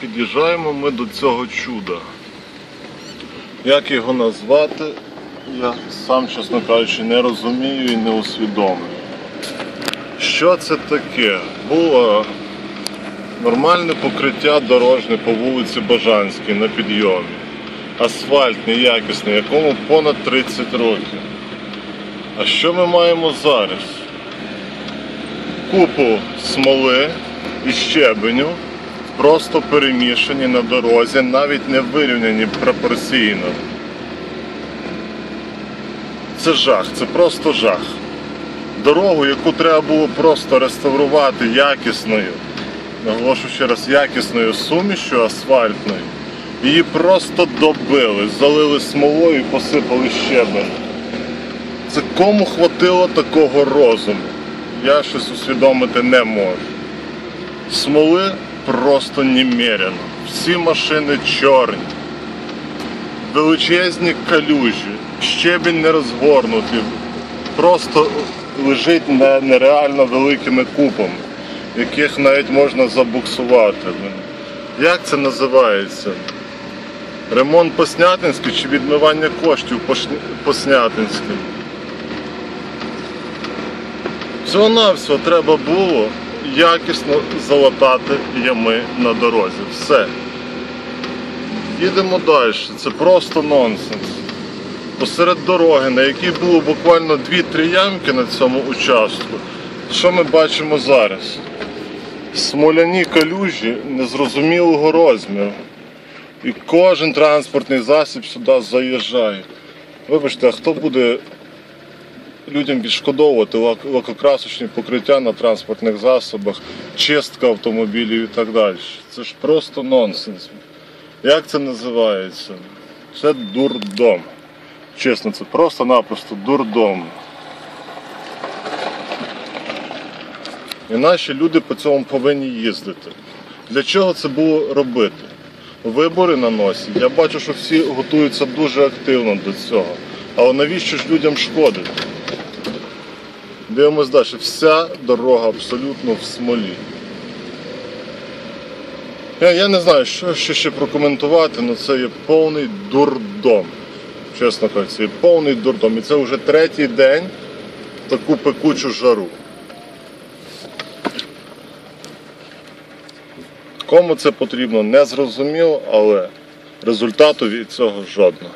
Під'їжджаємо ми до цього чуда. Як його назвати, я сам, чесно кажучи, не розумію і не усвідомлюю. Що це таке? Було нормальне покриття дорожнє по вулиці Бажанській на підйомі. Асфальтний, якісний, якому понад 30 років. А що ми маємо зараз? Купу смоли і щебеню просто перемішані на дорозі, навіть не вирівняні пропорційно. Це жах, це просто жах. Дорогу, яку треба було просто реставрувати якісною, наголошу ще раз, якісною сумішю асфальтною, її просто добили, залили смолою і посипали щебень. Це кому хватило такого розуму? Я щось усвідомити не можу. Смоли просто немерено. Всі машини чорні, величезні калюжі, щебінь не розгорнутий, просто лежить не- нереально великими купами, яких навіть можна забуксувати. Як це називається? Ремонт по-снятинськи чи відмивання коштів по Шня- по-снятинськи? Всього-навсього треба було якісно залатати ями на дорозі. Все. Їдемо далі. Це просто нонсенс. Посеред дороги, на якій було буквально 2-3 ямки на цьому участку. Що ми бачимо зараз? Смоляні калюжі незрозумілого розміру. І кожен транспортний засіб сюди заїжджає. Вибачте, а хто буде людям відшкодовувати лакокрасочні покриття на транспортних засобах, чистка автомобілів і так далі. Це ж просто нонсенс. Як це називається? Це дурдом. Чесно, це просто-напросто дурдом. І наші люди по цьому повинні їздити. Для чого це було робити? Вибори на носі. Я бачу, що всі готуються дуже активно до цього. Але навіщо ж людям шкодити? Дивимось далі. Вся дорога абсолютно в смолі. Я, я не знаю, що, що ще прокоментувати, але це є повний дурдом. Чесно кажучи, це є повний дурдом. І це вже третій день в таку пекучу жару. Кому це потрібно, не зрозуміло, але результату від цього жодного.